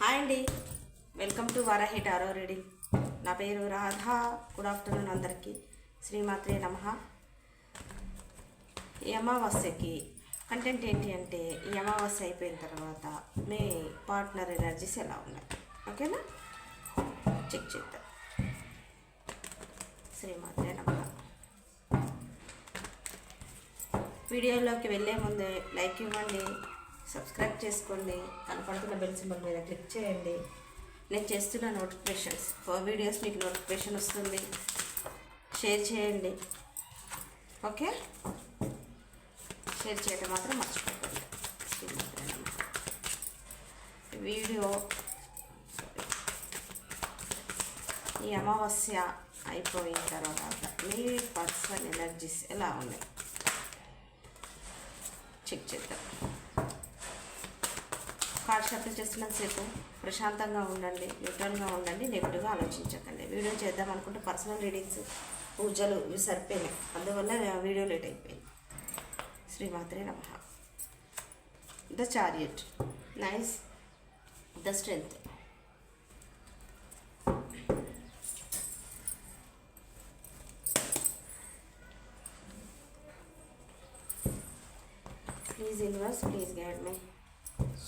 Hi అండి. Welcome to Varahi tarot reading. నా పేరు రాధా. గుడ్ ఆఫ్టర్నూన్ అందరికీ. శ్రీమాత్రే నమ. ఈ అమావాస్యకి కంటెంట్ ఏంటి అంటే ఈ అమావాస్య అయిపోయిన తర్వాత మీ పార్ట్నర్ ఎనర్జీస్ ఎలా ఉన్నాయి? ఓకేనా? చెక్ చేద్దాం. శ్రీమాత్రే నమ. వీడియోలోకి వెళ్ళే ముందే లైక్ ఇవ్వండి. సబ్స్క్రైబ్ చేసుకోండి. కనపడుతున్న బెల్ సింబల్ మీద క్లిక్ చేయండి. నేను చేస్తున్న నోటిఫికేషన్స్ ఫోర్ వీడియోస్ మీకు నోటిఫికేషన్ వస్తుంది. షేర్ చేయండి. ఓకే షేర్ చేయడం మాత్రం మర్చిపోకండి. వీడియో ఈ అమావాస్య అయిపోయిన తర్వాత మీ పర్సనల్ ఎనర్జీస్ ఎలా ఉన్నాయి? చెక్ చేద్దాం. కార్డ్ షఫల్ చేస్తున్నంతసేపు ప్రశాంతంగా ఉండండి న్యూట్రల్గా ఉండండి నెగిటివ్గా ఆలోచించకండి. వీడియో చేద్దాం అనుకుంటే పర్సనల్ రీడింగ్స్ పూజలు ఇవి సరిపోయినాయి. అందువల్ల వీడియో లేట్ అయిపోయింది. శ్రీమాత్రే నమ. The chariot nice the strength please inverse please guide my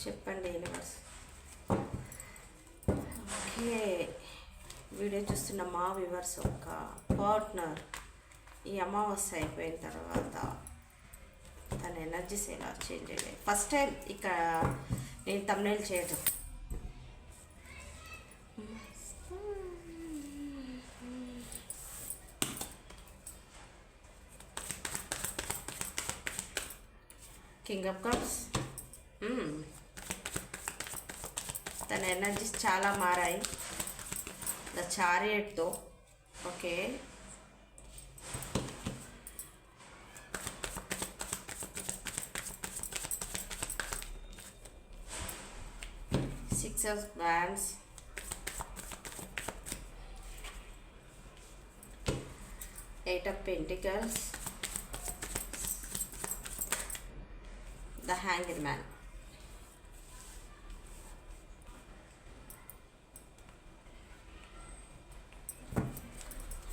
చెప్పండి యూనివర్స్ ఓకే వీడియో చూస్తున్న మా వ్యూవర్స్ ఒక పార్ట్నర్ ఈ అమావాస్య అయిపోయిన తర్వాత తన ఎనర్జీస్ ఎలా చేంజ్ అయ్యాయి. ఫస్ట్ టైం ఇక్కడ నేను తమ్నేల్ చేయటం. కింగ్ ఆఫ్ కప్స్ తన ఎనర్జీస్ చాలా మారాయి the చారియట్తో okay six of wands eight of pentacles the hanger man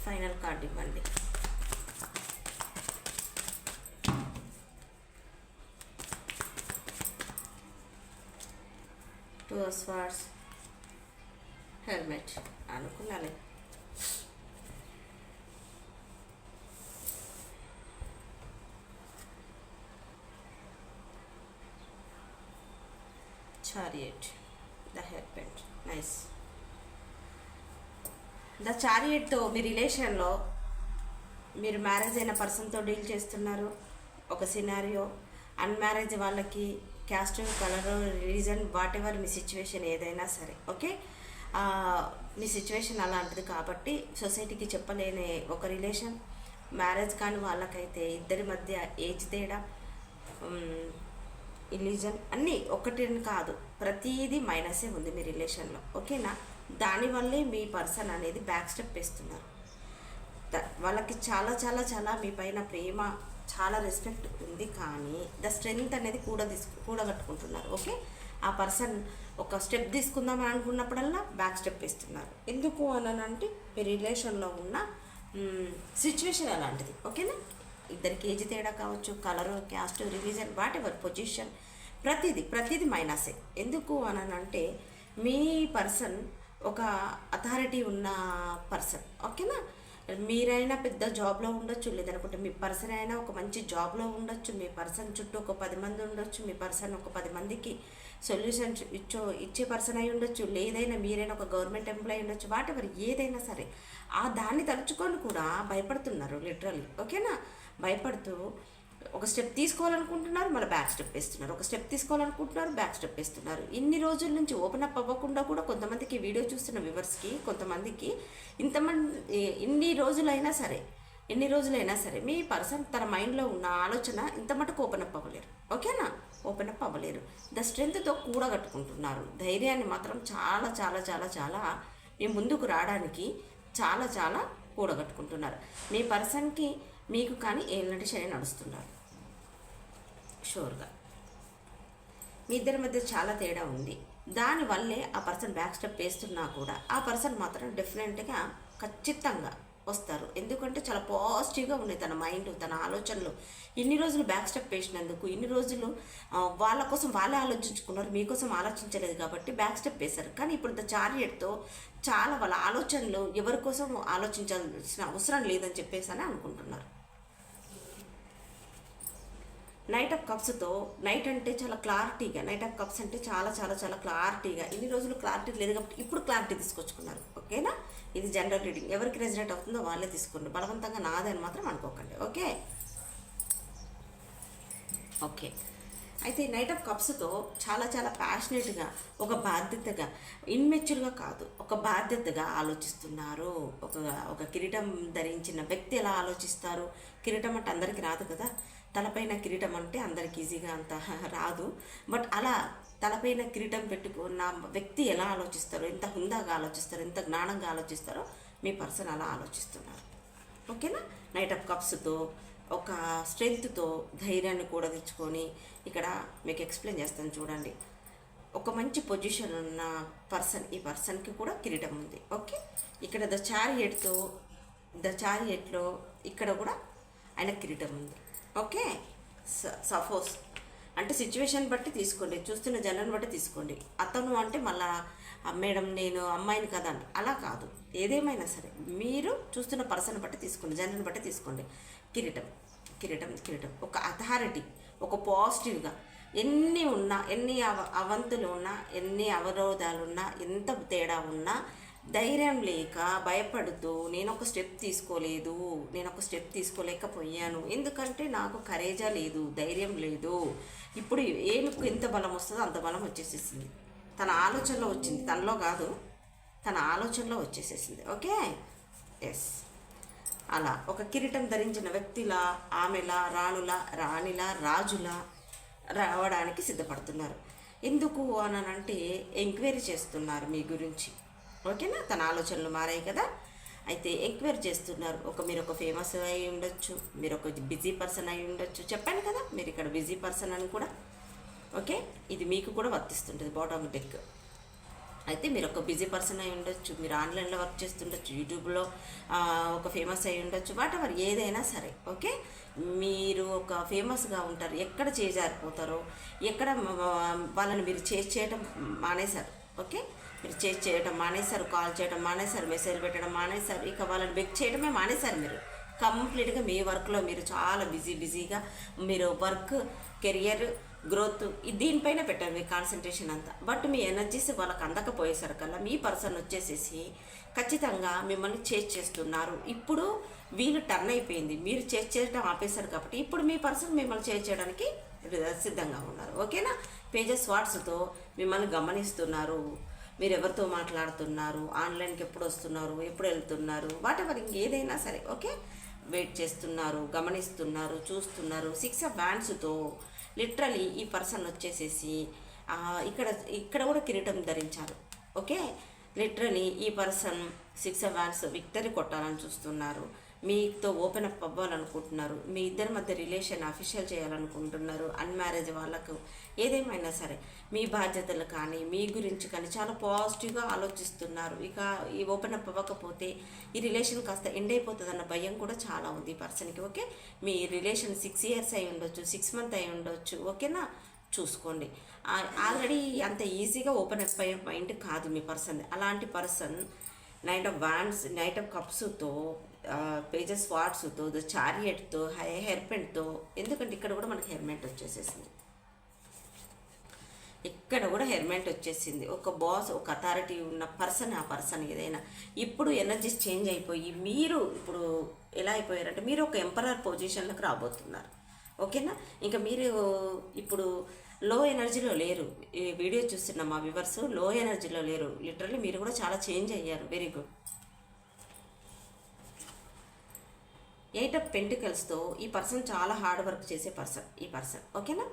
final card ఇవ్వండి to hermit అనుకున్నాలే chariot the hermit nice the చారియట్తో మీ రిలేషన్లో మీరు మ్యారేజ్ అయిన పర్సన్తో డీల్ చేస్తున్నారు. ఒక సినారియో అన్మ్యారేజ్ వాళ్ళకి caste colour reason whatever మీ సిచ్యువేషన్ ఏదైనా సరే ఓకే మీ సిచ్యువేషన్ అలాంటిది కాబట్టి సొసైటీకి చెప్పలేని ఒక రిలేషన్ మ్యారేజ్ కాని వాళ్ళకైతే ఇద్దరి మధ్య ఏజ్ తేడా రిలీజన్ అన్నీ ఒకటి కాదు ప్రతిదీ మైనసే ఉంది మీ రిలేషన్లో ఓకేనా దానివల్లే మీ పర్సన్ అనేది బ్యాక్ స్టెప్ వేస్తున్నారు. వాళ్ళకి చాలా చాలా చాలా మీ పైన ప్రేమ చాలా రెస్పెక్ట్ ఉంది కానీ ద స్ట్రెంగ్త్ అనేది కూడా తీసుకు కూడగట్టుకుంటున్నారు ఓకే ఆ పర్సన్ ఒక స్టెప్ తీసుకుందామని అనుకున్నప్పుడల్లా బ్యాక్ స్టెప్ ఇస్తున్నారు ఎందుకు అని అంటే మీ రిలేషన్లో ఉన్న సిచ్యువేషన్ అలాంటిది ఓకేనా ఇద్దరికి ఏజ్ తేడా కావచ్చు colour caste revision whatever position ప్రతిదీ ప్రతిదీ మైనసే ఎందుకు అని అంటే మీ పర్సన్ ఒక అథారిటీ ఉన్న పర్సన్ ఓకేనా మీరైనా పెద్ద జాబ్లో ఉండొచ్చు లేదనుకుంటే మీ పర్సన్ అయినా ఒక మంచి జాబ్లో ఉండొచ్చు మీ పర్సన్ చుట్టూ ఒక పది మంది ఉండొచ్చు మీ పర్సన్ ఒక పది మందికి సొల్యూషన్ ఇచ్చో ఇచ్చే పర్సన్ అయి ఉండొచ్చు లేదైనా మీరైనా ఒక గవర్నమెంట్ ఎంప్లాయీ ఉండొచ్చు వాటెవర్ ఏదైనా సరే. ఆ దాన్ని తలుచుకొని కూడా భయపడుతున్నారు లిటరల్లీ. ఓకేనా? భయపడుతూ ఒక స్టెప్ తీసుకోవాలనుకుంటున్నారు మళ్ళీ బ్యాక్ స్టెప్ వేస్తున్నారు. ఒక స్టెప్ తీసుకోవాలనుకుంటున్నారు బ్యాక్ స్టెప్ వేస్తున్నారు. ఇన్ని రోజుల నుంచి ఓపెన్ అప్ అవ్వకుండా కూడా కొంతమందికి వీడియో చూస్తున్న వ్యూవర్స్కి కొంతమందికి ఇంతమంది ఇన్ని రోజులైనా సరే ఎన్ని రోజులైనా సరే మీ పర్సన్ తన మైండ్లో ఉన్న ఆలోచన ఇంత మటుకు ఓపెన్ అప్ అవ్వలేరు. ఓకేనా ఓపెన్ అప్ అవ్వలేరు. ద స్ట్రెంగ్త్తో కూడగట్టుకుంటున్నారు. ధైర్యాన్ని మాత్రం చాలా చాలా చాలా చాలా మీ ముందుకు రావడానికి చాలా చాలా కూడగట్టుకుంటున్నారు. మీ పర్సన్కి మీకు కానీ ఏళ్ళంటి శని నడుస్తున్నారు. షూర్గా. మీ ఇద్దరి మధ్య చాలా తేడా ఉంది. దానివల్లే ఆ పర్సన్ బ్యాక్ స్టెప్ వేస్తున్నా కూడా ఆ పర్సన్ మాత్రం డిఫరెంట్గా ఖచ్చితంగా వస్తారు. ఎందుకంటే చాలా పాజిటివ్గా ఉన్నాయి తన మైండ్ తన ఆలోచనలు. ఇన్ని రోజులు బ్యాక్ స్టెప్ వేసినందుకు ఇన్ని రోజులు వాళ్ళ కోసం వాళ్ళే ఆలోచించుకున్నారు మీకోసం ఆలోచించలేదు కాబట్టి బ్యాక్ స్టెప్ వేశారు. కానీ ఇప్పుడు ద చారియట్తో చాలా వాళ్ళ ఆలోచనలు ఎవరి కోసం ఆలోచించాల్సిన అవసరం లేదని చెప్పేసి అని అనుకుంటున్నారు. నైట్ ఆఫ్ కప్స్తో నైట్ అంటే చాలా క్లారిటీగా నైట్ ఆఫ్ కప్స్ అంటే చాలా చాలా చాలా క్లారిటీగా ఇన్ని రోజులు క్లారిటీ లేదు కాబట్టి ఇప్పుడు క్లారిటీ తీసుకొచ్చుకున్నారు. ఓకేనా ఇది జనరల్ రీడింగ్ ఎవరికి రెజినేట్ అవుతుందో వాళ్ళే తీసుకోండి. బలవంతంగా నాదే అని మాత్రం అనుకోకండి. ఓకే ఓకే అయితే నైట్ ఆఫ్ కప్స్తో చాలా చాలా ప్యాషనెట్గా ఒక బాధ్యతగా ఇన్మెచ్యూర్గా కాదు ఒక బాధ్యతగా ఆలోచిస్తున్నారు. ఒక ఒక కిరీటం ధరించిన వ్యక్తి ఎలా ఆలోచిస్తారు? కిరీటం అంటే అందరికీ రాదు కదా? తలపైన కిరీటం అంటే అందరికి ఈజీగా అంత రాదు. బట్ అలా తలపైన కిరీటం పెట్టుకున్న వ్యక్తి ఎలా ఆలోచిస్తారో ఎంత హుందాగా ఆలోచిస్తారో ఎంత జ్ఞానంగా ఆలోచిస్తారో మీ పర్సన్ అలా ఆలోచిస్తున్నారు. ఓకేనా? నైట్ ఆఫ్ కప్స్తో ఒక స్ట్రెంగ్త్తో ధైర్యాన్ని కూడా తెచ్చుకొని ఇక్కడ మీకు ఎక్స్ప్లెయిన్ చేస్తాను చూడండి. ఒక మంచి పొజిషన్ ఉన్న పర్సన్ ఈ పర్సన్కి కూడా కిరీటం ఉంది. ఓకే? ఇక్కడ ద చారియట్తో ద చారియట్లో ఇక్కడ కూడా ఆయన కిరీటం ఉంది. ఓకే. సపోజ్. అంటే సిచ్యువేషన్ బట్టి తీసుకోండి. చూస్తున్న జనాన్ని బట్టి తీసుకోండి. అతను అంటే మళ్ళా మేడం నేను అమ్మాయిని కదా అలా కాదు. ఏదేమైనా సరే మీరు చూస్తున్న పర్సన్ బట్టి తీసుకోండి. జనాన్ని బట్టి తీసుకోండి. కిరీటం. కిరీటం కిరీటం. ఒక అథారిటీ ఒక పాజిటివ్గా ఎన్ని ఉన్నా ఎన్ని అవ అవంతులు ఉన్నా ఎన్ని అవరోధాలు ఉన్నా ఎంత తేడా ఉన్నా ధైర్యం లేక భయపడుతూ నేను ఒక స్టెప్ తీసుకోలేదు నేను ఒక స్టెప్ తీసుకోలేకపోయాను. ఎందుకంటే నాకు కరేజా లేదు ధైర్యం లేదు. ఇప్పుడు ఏనుకు ఎంత బలం వస్తుందో అంత బలం వచ్చేసేసింది. తన ఆలోచనలో వచ్చింది. తనలో కాదు తన ఆలోచనలో వచ్చేసేసింది. ఓకే? ఎస్ అలా ఒక కిరీటం ధరించిన వ్యక్తిలా ఆమెలా రాణుల రాణిలా రాజులా రావడానికి సిద్ధపడుతున్నారు. ఎందుకు అనంటే ఎంక్వైరీ చేస్తున్నారు మీ గురించి. ఓకేనా? తన ఆలోచనలు మారాయి కదా? అయితే ఎంక్వైరీ చేస్తున్నారు. ఒక మీరు ఒక ఫేమస్ అయి ఉండొచ్చు మీరు ఒక బిజీ పర్సన్ అయి ఉండొచ్చు. చెప్పాను కదా మీరు ఇక్కడ బిజీ పర్సన్ అని కూడా. ఓకే? ఇది మీకు కూడా వర్తిస్తుంటుంది బాటమ్ డెక్ అయితే మీరు ఒక బిజీ పర్సన్ అయి ఉండొచ్చు మీరు ఆన్లైన్లో వర్క్ చేస్తుండొచ్చు యూట్యూబ్లో ఒక ఫేమస్ అయి ఉండొచ్చు వాట్ ఎవర్ ఏదైనా సరే. ఓకే? మీరు ఒక ఫేమస్గా ఉంటారు. ఎక్కడ చేజారిపోతారో ఎక్కడ వాళ్ళని మీరు చేసి చేయడం మానేశారు. ఓకే? మీరు చేసి చేయడం మానేశారు కాల్ చేయడం మానేశారు మెసేజ్ పెట్టడం మానేశారు ఇక వాళ్ళని బెక్ చేయడమే మానేశారు మీరు. కంప్లీట్గా మీ వర్క్లో మీరు చాలా బిజీ బిజీగా మీరు వర్క్ కెరియర్ గ్రోత్ దీనిపైన పెట్టారు మీ కాన్సన్ట్రేషన్ అంతా. బట్ మీ ఎనర్జీస్ వాళ్ళకి అందకపోయేసరికల్లా మీ పర్సన్ వచ్చేసేసి ఖచ్చితంగా మిమ్మల్ని చేజ్ చేస్తున్నారు. ఇప్పుడు వీళ్ళు టర్న్ అయిపోయింది. మీరు చేజ్ చేయడం ఆపేశారు కాబట్టి ఇప్పుడు మీ పర్సన్ మిమ్మల్ని చేజ్ చేయడానికి సిద్ధంగా ఉన్నారు. ఓకేనా? పేజెస్ వాట్స్తో మిమ్మల్ని గమనిస్తున్నారు. మీరు ఎవరితో మాట్లాడుతున్నారు? ఆన్లైన్కి ఎప్పుడు వస్తున్నారు ఎప్పుడు వెళ్తున్నారు వాట్ ఎవర్ ఇంకేదైనా సరే ఓకే? వెయిట్ చేస్తున్నారు గమనిస్తున్నారు చూస్తున్నారు. సిక్స్ ఆఫ్ బ్యాండ్స్తో లిటరలీ ఈ పర్సన్ వచ్చేసేసి ఇక్కడ ఇక్కడ కూడా కిరీటం ధరించారు ఓకే? లిటరలీ ఈ పర్సన్ సిక్స్ ఆఫ్ విక్టరీ కొట్టాలని చూస్తున్నారు. మీతో ఓపెన్ అప్ అవ్వాలనుకుంటున్నారు. మీ ఇద్దరి మధ్య రిలేషన్ అఫీషియల్ చేయాలనుకుంటున్నారు. అన్మ్యారేజ్ వాళ్ళకు ఏదేమైనా సరే మీ బాధ్యతలు కానీ మీ గురించి కానీ చాలా పాజిటివ్గా ఆలోచిస్తున్నారు. ఇక ఈ ఓపెన్ అప్ అవ్వకపోతే ఈ రిలేషన్ కాస్త ఎండ్ అయిపోతుంది అన్న భయం కూడా చాలా ఉంది ఈ పర్సన్కి ఓకే? మీ రిలేషన్ సిక్స్ ఇయర్స్ అయి ఉండొచ్చు సిక్స్ మంత్ అయి ఉండొచ్చు ఓకేనా? చూసుకోండి. ఆల్రెడీ అంత ఈజీగా ఓపెన్ అప్ అయ్యే మైండ్ కాదు మీ పర్సన్. అలాంటి person knight of wands knight of కప్స్తో pages వాట్స్తో ద చారియట్తో హై హెయిర్పెంట్తో ఎందుకంటే ఇక్కడ కూడా మనకి హెల్మెట్ వచ్చేసేసింది. ఇక్కడ కూడా హెర్మెంట్ వచ్చేసింది. ఒక బాస్ ఒక అథారిటీ ఉన్న పర్సన్ ఆ పర్సన్ ఏదైనా ఇప్పుడు ఎనర్జీస్ చేంజ్ అయిపోయి మీరు ఇప్పుడు ఎలా అయిపోయారంటే మీరు ఒక ఎంపరర్ పొజిషన్లోకి రాబోతున్నారు. ఓకేనా ఇంకా మీరు ఇప్పుడు లో ఎనర్జీలో లేరు వీడియో చూస్తున్న మా వివర్స్లో ఎనర్జీలో లేరు. లిటరల్లీ మీరు కూడా చాలా చేంజ్ అయ్యారు. వెరీ గుడ్ ఎయిట్ ఆఫ్ పెంటికల్స్తో ఈ పర్సన్ చాలా హార్డ్ వర్క్ చేసే పర్సన్ ఈ పర్సన్ ఓకేనా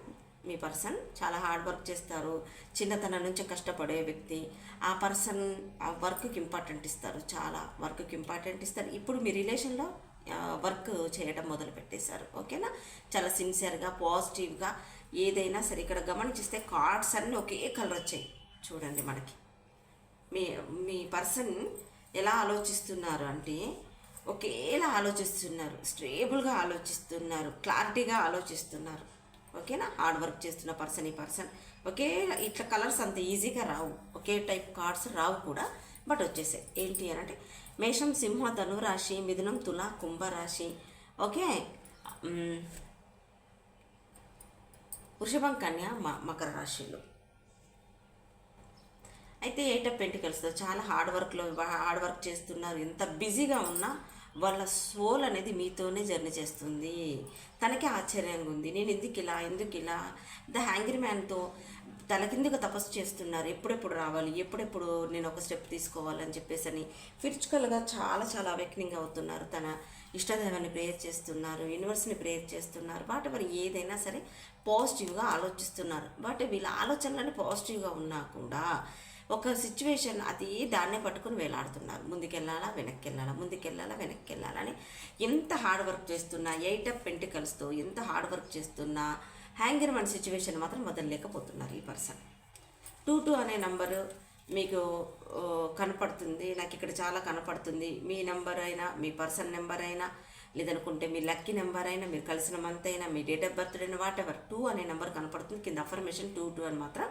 మీ పర్సన్ చాలా హార్డ్ వర్క్ చేస్తారు చిన్నతనం నుంచి కష్టపడే వ్యక్తి ఆ పర్సన్ ఆ వర్క్కి ఇంపార్టెంట్ ఇస్తారు చాలా వర్క్కి ఇంపార్టెంట్ ఇస్తారు. ఇప్పుడు మీ రిలేషన్లో వర్క్ చేయడం మొదలు పెట్టేశారు ఓకేనా చాలా సిన్సియర్గా పాజిటివ్గా ఏదైనా సరే ఇక్కడ గమనించిస్తే కార్డ్స్ అన్నీ ఒకే కలర్ వచ్చాయి చూడండి మనకి. మీ మీ పర్సన్ ఎలా ఆలోచిస్తున్నారు అంటే ఒకేలా ఆలోచిస్తున్నారు స్టేబుల్గా ఆలోచిస్తున్నారు క్లారిటీగా ఆలోచిస్తున్నారు. ఓకేనా? హార్డ్ వర్క్ చేస్తున్న పర్సన్ ఈ పర్సన్. ఒకే ఇట్లా కలర్స్ అంత ఈజీగా రావు. ఒకే టైప్ కార్డ్స్ రావు కూడా బట్ వచ్చేసాయి. ఏంటి అని అంటే మేషం సింహ ధనురాశి మిథునం తుల కుంభరాశి ఓకే? వృషభం కన్య మ మకర రాశిలో. అయితే ఎయిట్ ఆఫ్ పెంటికల్స్తో చాలా హార్డ్ వర్క్లో హార్డ్ వర్క్ చేస్తున్నారు. ఎంత బిజీగా ఉన్నా వాళ్ళ సోల్ అనేది మీతోనే జర్నీ చేస్తుంది. తనకే ఆశ్చర్యంగా ఉంది. నేను ఎందుకు ఇలా ఎందుకు ఇలా? ద హ్యాంగ్రీ మ్యాన్తో తలకిందుకు తపస్సు చేస్తున్నారు. ఎప్పుడెప్పుడు రావాలి? ఎప్పుడెప్పుడు నేను ఒక స్టెప్ తీసుకోవాలని చెప్పేసి అని ఫిజికల్గా చాలా చాలా అవేక్నింగ్ అవుతున్నారు. తన ఇష్టదైవాన్ని ప్రేయర్ చేస్తున్నారు. యూనివర్స్ని ప్రేయర్ చేస్తున్నారు. బట్ వారు ఏదైనా సరే పాజిటివ్గా ఆలోచిస్తున్నారు. బట్ వీళ్ళ ఆలోచనలన్నీ పాజిటివ్గా ఉన్నా కూడా ఒక సిచ్యువేషన్ అది దాన్నే పట్టుకుని వేలాడుతున్నారు. ముందుకెళ్ళాలా వెనక్కి వెళ్ళాలా ముందుకెళ్ళాలా వెనక్కి వెళ్ళాలని ఎంత హార్డ్ వర్క్ చేస్తున్నా ఎయిట్ అప్ పెంటికల్స్తో ఎంత హార్డ్ వర్క్ చేస్తున్నా హ్యాంగర్ వన్ సిచ్యువేషన్ మాత్రం వదలలేకపోతున్నారు ఈ పర్సన్ టూ టూ అనే నంబరు మీకు కనపడుతుంది. నాకు ఇక్కడ చాలా కనపడుతుంది. మీ నెంబర్ అయినా మీ పర్సన్ నెంబర్ అయినా లేదనుకుంటే మీ లక్కీ నెంబర్ అయినా మీరు కలిసిన మంత్ అయినా మీ డేట్ ఆఫ్ బర్త్ అయినా వాట్ ఎవర్ టూ అనే నెంబర్ కనపడుతుంది. కింద అఫర్మేషన్ టూ టూ అని మాత్రం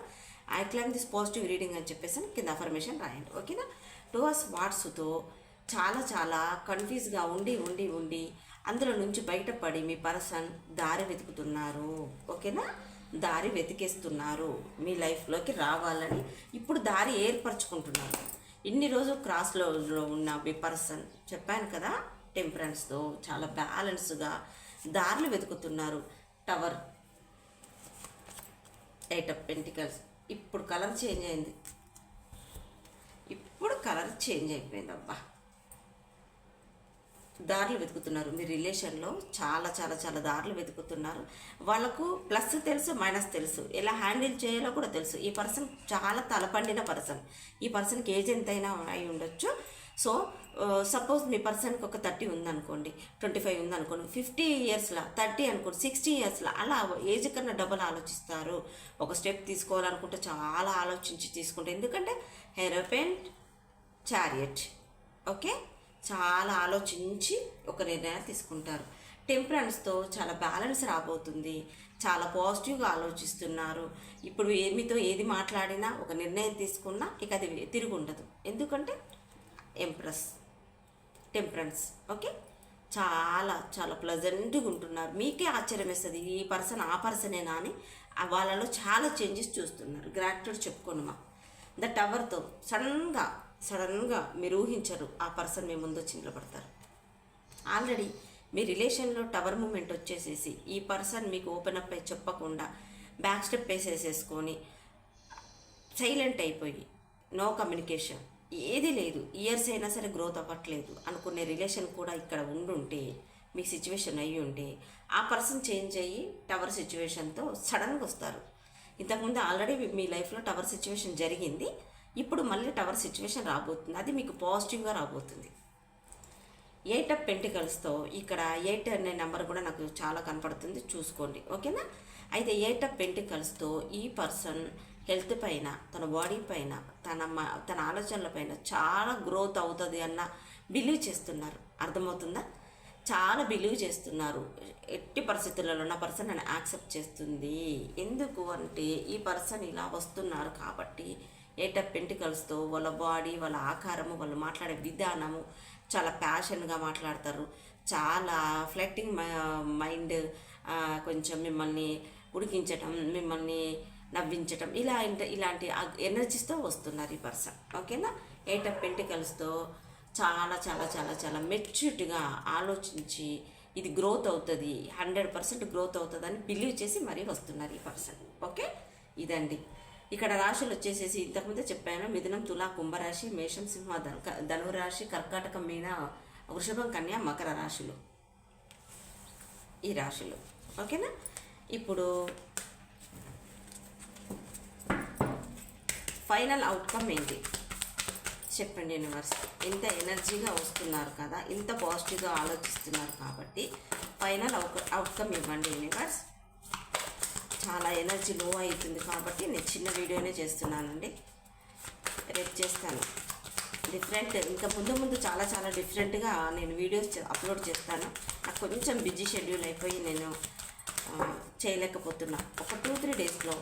I claim this positive reading అని చెప్పేసి కింద అఫర్మేషన్ రాయండి. ఓకేనా టూ అవర్స్ వాట్స్తో చాలా చాలా కన్ఫ్యూజ్గా ఉండి ఉండి ఉండి అందులో నుంచి బయటపడి మీ పర్సన్ దారి వెతుకుతున్నారు. ఓకేనా దారి వెతికేస్తున్నారు. మీ లైఫ్లోకి రావాలని ఇప్పుడు దారి ఏర్పరచుకుంటున్నారు. ఇన్ని రోజులు క్రాస్లో ఉన్న మీ పర్సన్ చెప్పాను కదా టెంపరెన్స్తో చాలా బ్యాలెన్స్గా దారులు వెతుకుతున్నారు. టవర్ ఎయిట్ ఆఫ్ పెంటికల్స్ ఇప్పుడు కలర్ చేంజ్ అయింది. ఇప్పుడు కలర్ చేంజ్ అయిపోయింది అబ్బా. దారులు వెతుకుతున్నారు. మీ రిలేషన్లో చాలా చాలా చాలా దారులు వెతుకుతున్నారు. వాళ్ళకు ప్లస్ తెలుసు మైనస్ తెలుసు. ఎలా హ్యాండిల్ చేయాలో కూడా తెలుసు. ఈ పర్సన్ చాలా తలపండిన పర్సన్. ఈ పర్సన్కి ఏజ్ ఎంతైనా అయి ఉండొచ్చు. సో సపోజ్ మీ పర్సన్కి ఒక థర్టీ ఉందనుకోండి ట్వంటీ ఫైవ్ ఉందనుకోండి ఫిఫ్టీ ఇయర్స్లో థర్టీ అనుకోండి సిక్స్టీ ఇయర్స్లో అలా ఏజ్ కన్నా డబల్ ఆలోచిస్తారు. ఒక స్టెప్ తీసుకోవాలనుకుంటే చాలా ఆలోచించి తీసుకుంటే ఎందుకంటే హెరోపెంట్ చారియట్ ఓకే? చాలా ఆలోచించి ఒక నిర్ణయం తీసుకుంటారు. టెంపరెన్స్తో చాలా బ్యాలెన్స్ రాబోతుంది. చాలా పాజిటివ్గా ఆలోచిస్తున్నారు. ఇప్పుడు ఏమితో ఏది మాట్లాడినా ఒక నిర్ణయం తీసుకున్నా ఇక అది తిరిగి ఉండదు. ఎందుకంటే ఎంప్రెస్ టెంపరెన్స్ ఓకే చాలా చాలా ప్లజెంట్గా ఉంటున్నారు. మీకే ఆశ్చర్యం వేస్తుంది. ఈ పర్సన్ ఆ పర్సనేనా అని. ఆ వాళ్ళలో చాలా చేంజెస్ చూస్తున్నారు. గ్రాట్యూడ్ చెప్పుకోండి మా. ద టవర్తో సడన్గా సడన్గా మీరు ఊహించరు ఆ పర్సన్ మీ ముందు వచ్చి నిలబడతారు. ఆల్రెడీ మీ రిలేషన్లో టవర్ మూమెంట్ వచ్చేసేసి ఈ పర్సన్ మీకు ఓపెన్ అప్ అయి చెప్పకుండా బ్యాక్ స్టెప్ వేసేసేసుకొని సైలెంట్ అయిపోయి నో కమ్యూనికేషన్ ఏది లేదు. ఇయర్స్ అయినా సరే గ్రోత్ అవ్వట్లేదు. అనుకునే రిలేషన్ కూడా ఇక్కడ ఉండుంటే మీ సిచ్యువేషన్ అయ్యి ఉంటే ఆ పర్సన్ చేంజ్ అయ్యి టవర్ సిచ్యువేషన్తో సడన్గా వస్తారు. ఇంతకుముందు ఆల్రెడీ మీ లైఫ్లో టవర్ సిచ్యువేషన్ జరిగింది. ఇప్పుడు మళ్ళీ టవర్ సిచ్యువేషన్ రాబోతుంది. అది మీకు పాజిటివ్గా రాబోతుంది. ఎయిట్ ఆఫ్ పెంటికల్స్తో ఇక్కడ ఎయిట్ అనే నెంబర్ కూడా నాకు చాలా కనపడుతుంది. చూసుకోండి. ఓకేనా? అయితే ఎయిట్ ఆఫ్ పెంటికల్స్తో ఈ పర్సన్ హెల్త్ పైన తన బాడీ పైన తన మ- తన ఆలోచనల పైన చాలా గ్రోత్ అవుతుంది అన్న బిలీవ్ చేస్తున్నారు. అర్థమవుతుందా? చాలా బిలీవ్ చేస్తున్నారు. ఎట్టి పరిస్థితులలో నా పర్సన్ నన్ను యాక్సెప్ట్ చేస్తుంది. ఎందుకు అంటే ఈ పర్సన్ ఇలా వస్తున్నారు కాబట్టి ఎయిట్ ఆఫ్ పెంటికల్స్తో వాళ్ళ బాడీ వాళ్ళ ఆకారము వాళ్ళు మాట్లాడే విధానము చాలా ప్యాషన్గా మాట్లాడతారు. చాలా ఫ్లెక్టింగ్ మైండ్ కొంచెం మిమ్మల్ని ఉడికించటం మిమ్మల్ని నవ్వించటం. ఇలా ఇంట ఇలాంటి ఎనర్జీస్తో వస్తున్నారు ఈ పర్సన్ ఓకేనా? ఎయిట్ ఆఫ్ పెంటికల్స్తో చాలా చాలా చాలా చాలా మెచ్యూర్డ్గా ఆలోచించి ఇది గ్రోత్ అవుతుంది. హండ్రెడ్ పర్సెంట్ గ్రోత్ అవుతుంది అని బిలీవ్ చేసి మరీ వస్తున్నారు ఈ పర్సన్ ఓకే? ఇదండి. ఇక్కడ రాశులు వచ్చేసేసి ఇంతకుముందే చెప్పాను మిథునం తులా కుంభరాశి మేషం సింహ ధను ధనురాశి కర్కాటక మీన వృషభం కన్యా మకర రాశులు. ఈ రాశులు. ఓకేనా? ఇప్పుడు ఫైనల్ అవుట్కమ్ ఏంటి? చెప్పండి యూనివర్స్ ఇంత ఎనర్జీగా వస్తున్నారు కదా ఇంత పాజిటివ్గా ఆలోచిస్తున్నారు కాబట్టి ఫైనల్ అవుట్కమ్ ఇవ్వండి యూనివర్స్ చాలా ఎనర్జీ లో అవుతుంది కాబట్టి నేను చిన్న వీడియోనే చేస్తున్నానండి. రేపు చేస్తాను. డిఫరెంట్ ఇంకా ముందు ముందు చాలా చాలా డిఫరెంట్గా నేను వీడియోస్ అప్లోడ్ చేస్తాను. నాకు కొంచెం బిజీ షెడ్యూల్ అయిపోయి నేను చేయలేకపోతున్నా. ఒక టూ త్రీ డేస్లో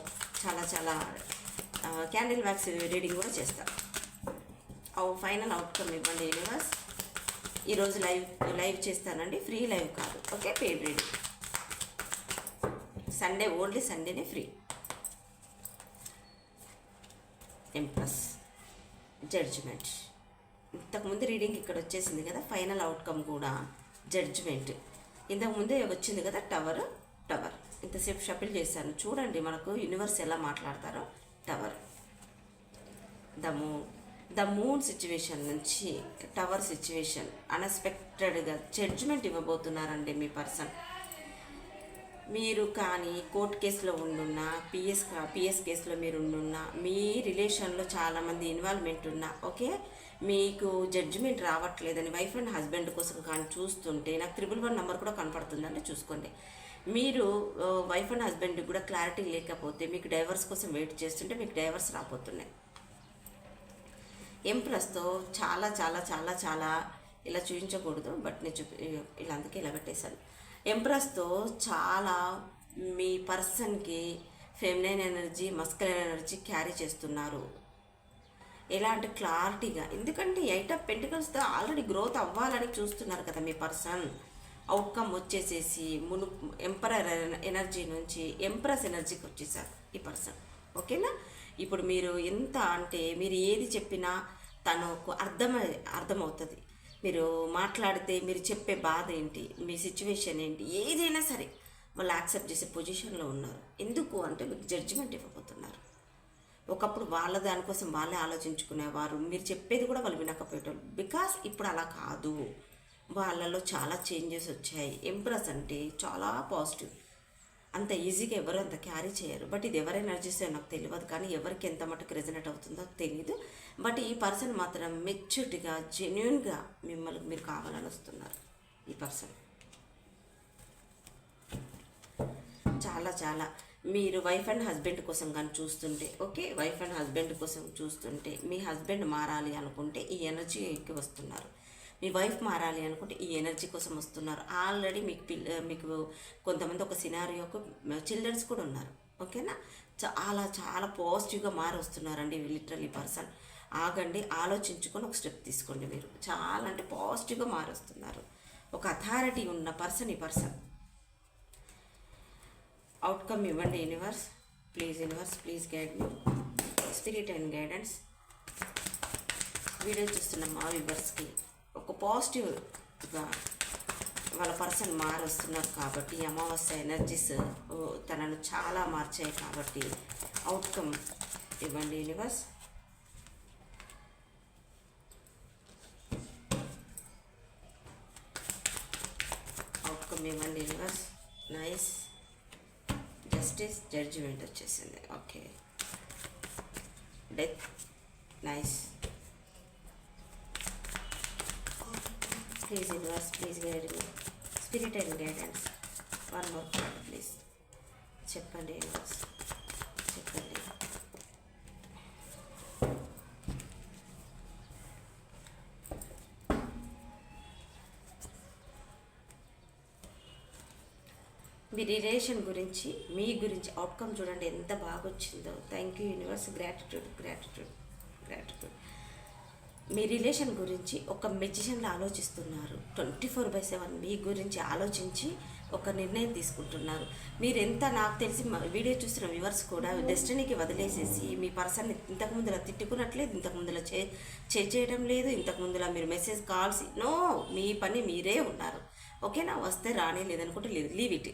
చాలా చాలా క్యాండిల్ వ్యాక్స్ రీడింగ్ కూడా చేస్తాను అవు ఫైనల్ అవుట్కమ్ ఇవ్వండి యూనివర్స్ ఈరోజు లైవ్ లైవ్ చేస్తానండి ఫ్రీ లైవ్ కాదు okay paid reading Sunday only సండేనే free ఎంప్లస్ జడ్జిమెంట్ ఇంతకుముందు రీడింగ్ ఇక్కడ వచ్చేసింది కదా ఫైనల్ అవుట్కమ్ కూడా జడ్జిమెంట్ ఇంతకుముందే వచ్చింది కదా టవర్ టవర్ ఇంతసేపు షఫిల్ చేశాను. చూడండి మనకు యూనివర్స్ ఎలా మాట్లాడతారో. Tower. The moon the moon situation నుంచి టవర్ సిచ్యువేషన్. అన్ఎక్స్పెక్టెడ్గా జడ్జిమెంట్ ఇవ్వబోతున్నారండి మీ పర్సన్. మీరు కానీ కోర్ట్ కేసులో ఉండున్నా పిఎస్ పిఎస్ కేసులో మీరు ఉండున్నా మీ రిలేషన్లో చాలామంది ఇన్వాల్వ్మెంట్ ఉన్నా ఓకే? మీకు జడ్జిమెంట్ రావట్లేదని వైఫ్ అండ్ హస్బెండ్ కోసం కానీ చూస్తుంటే నాకు త్రిబుల్ వన్ నెంబర్ కూడా కనపడుతుందంటే చూసుకోండి. మీరు వైఫ్ అండ్ హస్బెండ్ కూడా క్లారిటీ లేకపోతే మీకు డైవర్స్ కోసం వెయిట్ చేస్తుంటే మీకు డైవర్స్ రాబోతున్నాయి. ఎంప్రెస్తో చాలా చాలా చాలా చాలా ఇలా చూపించకూడదు బట్ నేను చూపి ఇలా అందుకే ఇలా పెట్టేశాను. ఎంప్రెస్తో చాలా మీ పర్సన్కి feminine energy masculine energy carry చేస్తున్నారు. ఎలా అంటే క్లారిటీగా ఎందుకంటే ఎయిట్ ఆఫ్ పెంటికల్స్తో ఆల్రెడీ గ్రోత్ అవ్వాలని చూస్తున్నారు కదా మీ పర్సన్ అవుట్కమ్ వచ్చేసేసి మును ఎంపరర్ ఎనర్జీ నుంచి ఎంప్రెస్ ఎనర్జీకి వచ్చేసారు ఈ పర్సన్ ఓకేనా? ఇప్పుడు మీరు ఎంత అంటే మీరు ఏది చెప్పినా తనకు అర్థమ అర్థమవుతుంది. మీరు మాట్లాడితే మీరు చెప్పే బాధ ఏంటి? మీ సిచ్యువేషన్ ఏంటి? ఏదైనా సరే వాళ్ళు యాక్సెప్ట్ చేసే పొజిషన్లో ఉన్నారు. ఎందుకు అంటే మీకు జడ్జిమెంట్ ఇవ్వబోతున్నారు. ఒకప్పుడు వాళ్ళ దానికోసం వాళ్ళే ఆలోచించుకునేవారు. మీరు చెప్పేది కూడా వాళ్ళు వినకపోయేటోళ్ళు. బికాస్ ఇప్పుడు అలా కాదు. వాళ్ళలో చాలా చేంజెస్ వచ్చాయి. ఎంప్రెస్ అంటే చాలా పాజిటివ్ అంత ఈజీగా ఎవరు అంత క్యారీ చేయరు. బట్ ఇది ఎవరి ఎనర్జీస్ నాకు తెలియదు. కానీ ఎవరికి ఎంత మటుకు రెజనేట్ అవుతుందో తెలియదు బట్ ఈ పర్సన్ మాత్రం మెచ్యూర్డ్గా జెన్యున్గా మిమ్మల్ని మీరు కావాలని వస్తున్నారు. ఈ పర్సన్ చాలా చాలా. మీరు వైఫ్ అండ్ హస్బెండ్ కోసం కానీ చూస్తుంటే ఓకే వైఫ్ అండ్ హస్బెండ్ కోసం చూస్తుంటే మీ హస్బెండ్ మారాలి అనుకుంటే ఈ ఎనర్జీకి వస్తున్నారు. మీ వైఫ్ మారాలి అనుకుంటే ఈ ఎనర్జీ కోసం వస్తున్నారు. ఆల్రెడీ మీకు పిల్ల మీకు కొంతమంది ఒక సినారియోకు చిల్డ్రన్స్ కూడా ఉన్నారు. ఓకేనా చాలా చాలా పాజిటివ్గా మారి వస్తున్నారండి లిటరలీ పర్సన్ ఆగండి ఆలోచించుకొని ఒక స్టెప్ తీసుకోండి మీరు. చాలా అంటే పాజిటివ్గా మారొస్తున్నారు ఒక అథారిటీ ఉన్న పర్సన్ ఈ పర్సన్ అవుట్కమ్ ఇవ్వండి universe please universe please guide me spirit and guidance video చూస్తున్న మా వివర్స్కి ఒక పాజిటివ్గా వాళ్ళ పర్సన్ మారొస్తున్నారు కాబట్టి అమావాస్య ఎనర్జీస్ తనను చాలా మార్చాయి కాబట్టి అవుట్కమ్ ఇవ్వండి యూనివర్స్ అవుట్కమ్ ఇవ్వండి యూనివర్స్ నైస్ జస్టిస్ జడ్జిమెంట్ వచ్చేసింది. Okay death nice please universe please guide me spirit and guidance one more please చెప్పండి యూనివర్స్ చెప్పండి. మీ రిలేషన్ గురించి మీ గురించి అవుట్కమ్ చూడండి ఎంత బాగా వచ్చిందో. Thank you universe gratitude gratitude gratitude me relation గురించి ఒక మెజిషన్లో ఆలోచిస్తున్నారు. ట్వంటీ ఫోర్ బై సెవెన్ మీ గురించి ఆలోచించి ఒక నిర్ణయం తీసుకుంటున్నారు. మీరు ఎంత నాకు తెలిసి మా వీడియో చూసిన వ్యూవర్స్ కూడా డెస్టినీకి వదిలేసేసి మీ పర్సన్ని ఇంతకు ముందులా తిట్టుకున్నట్లేదు ఇంతకు ముందులా చే చే చేయడం లేదు ఇంతకు ముందులా మీరు మెసేజ్ కాల్స్ నో మీ పని మీరే ఉన్నారు. ఓకేనా? వస్తే రాని లేదనుకుంటే లేదు లీవ్ ఇట్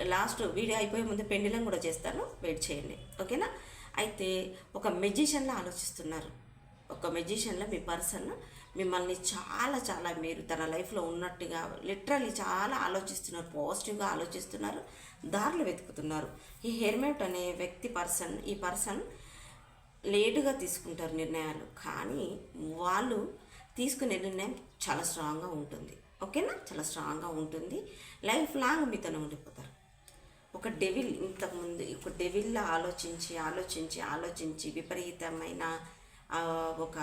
లాస్ట్ వీడియో అయిపోయే ముందు పెండిలం కూడా చేస్తాను. వెయిట్ చేయండి. ఓకేనా? అయితే ఒక మెజిషియన్లో ఆలోచిస్తున్నారు. ఒక మెజిషియన్లో మీ పర్సన్ మిమ్మల్ని చాలా చాలా మీరు తన లైఫ్లో ఉన్నట్టుగా లిటరలీ చాలా ఆలోచిస్తున్నారు పాజిటివ్గా ఆలోచిస్తున్నారు దారులు వెతుకుతున్నారు. ఈ హెర్మెట్ అనే వ్యక్తి పర్సన్ ఈ పర్సన్ లేటుగా తీసుకుంటారు నిర్ణయాలు. కానీ వాళ్ళు తీసుకునే నిర్ణయం చాలా స్ట్రాంగ్గా ఉంటుంది. ఓకేనా చాలా స్ట్రాంగ్గా ఉంటుంది. లైఫ్ లాంగ్ మీతోనే ఉండిపోతారు. ఒక డెవిల్ ఇంతకుముందు ఒక డెవిల్లా ఆలోచించి ఆలోచించి ఆలోచించి విపరీతమైన ఒక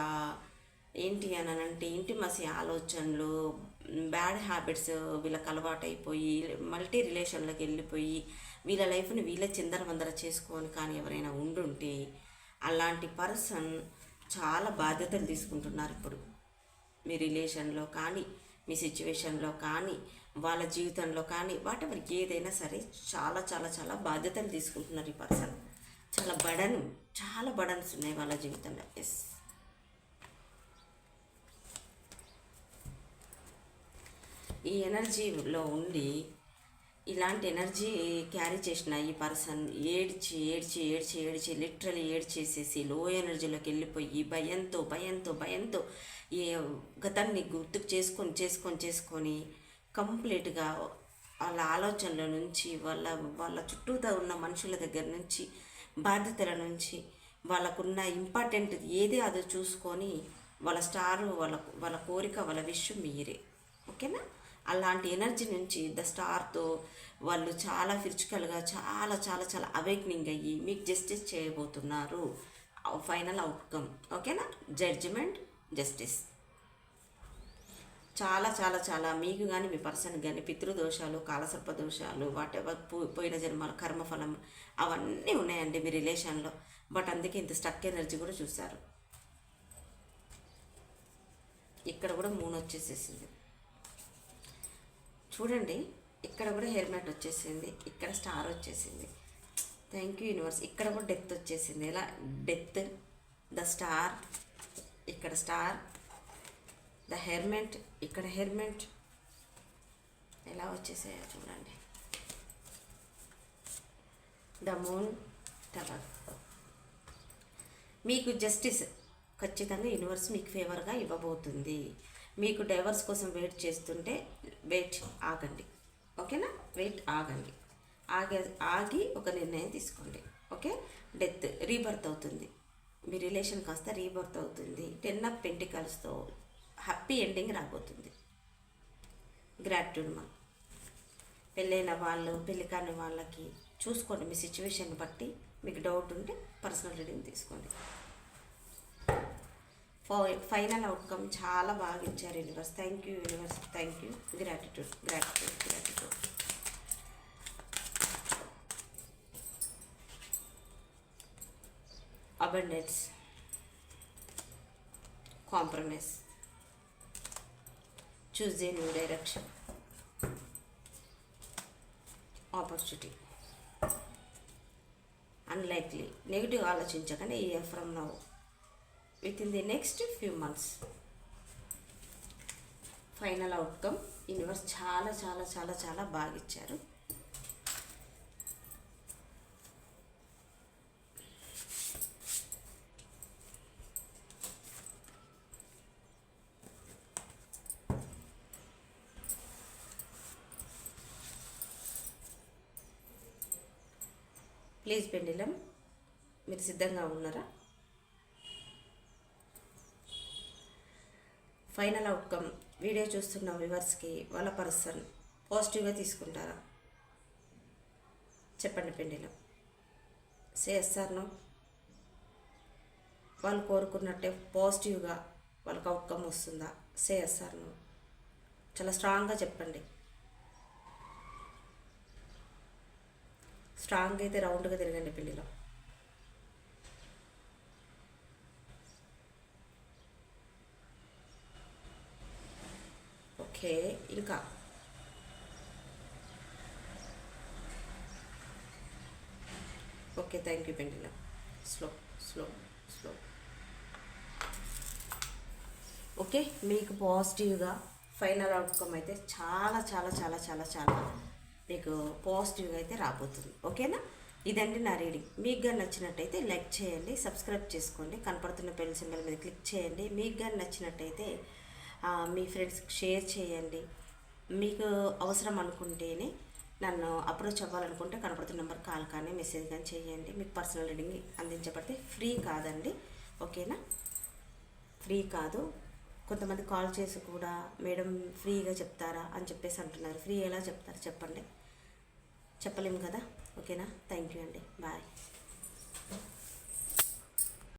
ఏంటి అని అంటే ఇంటిమసి ఆలోచనలు బ్యాడ్ హ్యాబిట్స్ వీళ్ళకి అలవాటైపోయి మల్టీ రిలేషన్లోకి వెళ్ళిపోయి వీళ్ళ లైఫ్ని వీళ్ళే చిందరవందర చేసుకొని కానీ ఎవరైనా ఉండుంటే అలాంటి పర్సన్ చాలా బాధ్యతలు తీసుకుంటున్నారు ఇప్పుడు. మీ రిలేషన్లో కానీ మీ సిచ్యువేషన్లో కానీ వాళ్ళ జీవితంలో కానీ వాటెవర్ ఏదైనా సరే చాలా చాలా చాలా బాధ్యతలు తీసుకుంటున్నారు ఈ పర్సన్. చాలా బడన్ చాలా బడన్స్ ఉన్నాయి వాళ్ళ జీవితంలో. ఎస్ ఈ ఎనర్జీలో ఉండి ఇలాంటి ఎనర్జీ క్యారీ చేసిన ఈ పర్సన్ ఏడ్చి ఏడ్చి ఏడ్చి ఏడ్చి లిటరలీ ఏడ్చేసేసి లో ఎనర్జీలోకి వెళ్ళిపోయి భయంతో భయంతో భయంతో ఏ గతాన్ని గుర్తుకు చేసుకొని చేసుకొని చేసుకొని కంప్లీట్గా వాళ్ళ ఆలోచనల నుంచి వాళ్ళ వాళ్ళ చుట్టూతో ఉన్న మనుషుల దగ్గర నుంచి బాధ్యతల నుంచి వాళ్ళకున్న ఇంపార్టెంట్ ఏది అదో చూసుకొని వాళ్ళ స్టార్ వాళ్ళ వాళ్ళ కోరిక వాళ్ళ విష్ మీరే. ఓకేనా? అలాంటి ఎనర్జీ నుంచి ద స్టార్తో వాళ్ళు చాలా ఫిజికల్గా చాలా చాలా చాలా అవేక్నింగ్ అయ్యి మీకు జస్టిస్ చేయబోతున్నారు. ఫైనల్ అవుట్కమ్ ఓకేనా? జడ్జిమెంట్ జస్టిస్ చాలా చాలా చాలా మీకు కానీ మీ పర్సన్ కానీ పితృదోషాలు కాలసర్ప దోషాలు వాటెవర్ పోయిన జన్మల కర్మఫలం అవన్నీ ఉన్నాయండి మీ రిలేషన్లో. బట్ అందుకే ఇంత స్టక్ ఎనర్జీ కూడా చూస్తారు ఇక్కడ కూడా మూన్ వచ్చేసేసింది. చూడండి ఇక్కడ కూడా హెల్మెట్ వచ్చేసింది ఇక్కడ స్టార్ వచ్చేసింది. Thank you universe. ఇక్కడ కూడా డెత్ వచ్చేసింది. ఎలా? డెత్ ద స్టార్ ఇక్కడ స్టార్ ద హెర్మెంట్ ఇక్కడ హెర్మెంట్ ఎలా వచ్చేసాయో చూడండి. ద మూన్ టవర్ మీకు జస్టిస్ ఖచ్చితంగా యూనివర్స్ మీకు ఫేవర్గా ఇవ్వబోతుంది. మీకు డైవర్స్ కోసం వెయిట్ చేస్తుంటే వెయిట్ ఆగండి. ఓకేనా వెయిట్ ఆగండి. ఆగే ఆగి ఒక నిర్ణయం తీసుకోండి. ఓకే డెత్ రీబర్త్ అవుతుంది. మీ రిలేషన్ కాస్త రీబర్త్ అవుతుంది. టెన్ ఆఫ్ పెంటికల్స్తో హ్యాపీ ఎండింగ్ రాబోతుంది. గ్రాట్యూడ్ మా. పెళ్ళైన వాళ్ళు పెళ్ళి కాని వాళ్ళకి చూసుకోండి మీ సిచ్యువేషన్ బట్టి. మీకు డౌట్ ఉంటే పర్సనల్ రీడింగ్ తీసుకోండి. ఫైనల్ అవుట్కమ్ చాలా బాగా ఇచ్చారు universe. Thank you universe thank you. Gratitude gratitude gratitude abundance compromise. Choose a new direction opportunity unlikely negative ఆలోచించకనే ఈ from now with in the next few months final outcome universe చాలా చాలా చాలా చాలా బాగా ఇచ్చారు. Please pendulum. మీరు సిద్ధంగా ఉన్నారా? Final outcome. వీడియో చూస్తున్న వ్యూవర్స్కి వాళ్ళ పర్సన్ పాజిటివ్గా తీసుకుంటారా? చెప్పండి పెండిలం. చేస్తాను వాళ్ళు కోరుకున్నట్టే పాజిటివ్గా వాళ్ళకి అవుట్కమ్ వస్తుందా? చేస్తాను చాలా స్ట్రాంగ్గా చెప్పండి. స్ట్రాంగ్ అయితే రౌండ్గా తిరగండి పెళ్ళిలో. ఓకే ఇంకా. Okay thank you పెండిలో. Slow slow slow. Okay మీకు పాజిటివ్గా ఫైనల్ అవుట్కమ్ అయితే చాలా చాలా చాలా చాలా చాలా మీకు పాజిటివ్గా అయితే రాబోతుంది. ఓకేనా? ఇదండి నా రీడింగ్ మీకు కానీ నచ్చినట్టయితే లైక్ చేయండి సబ్స్క్రైబ్ చేసుకోండి కనపడుతున్న పెళ్ళి సింబల్ మీద క్లిక్ చేయండి. మీకు కానీ నచ్చినట్టయితే మీ ఫ్రెండ్స్కి షేర్ చేయండి. మీకు అవసరం అనుకుంటేనే నన్ను అప్రోచ్ అవ్వాలనుకుంటే కనపడుతున్న నెంబర్ కాల్ కానీ మెసేజ్ కానీ చేయండి. మీకు పర్సనల్ రీడింగ్ అందించబడితే ఫ్రీ కాదండి. ఓకేనా? ఫ్రీ కాదు. కొంతమంది కాల్ చేసి కూడా మేడం ఫ్రీగా చెప్తారా? అని చెప్పేసి అంటున్నారు. ఫ్రీ ఎలా చెప్తారు? చెప్పండి. చెప్పలేము కదా? ఓకేనా? థ్యాంక్ యూ అండి. బాయ్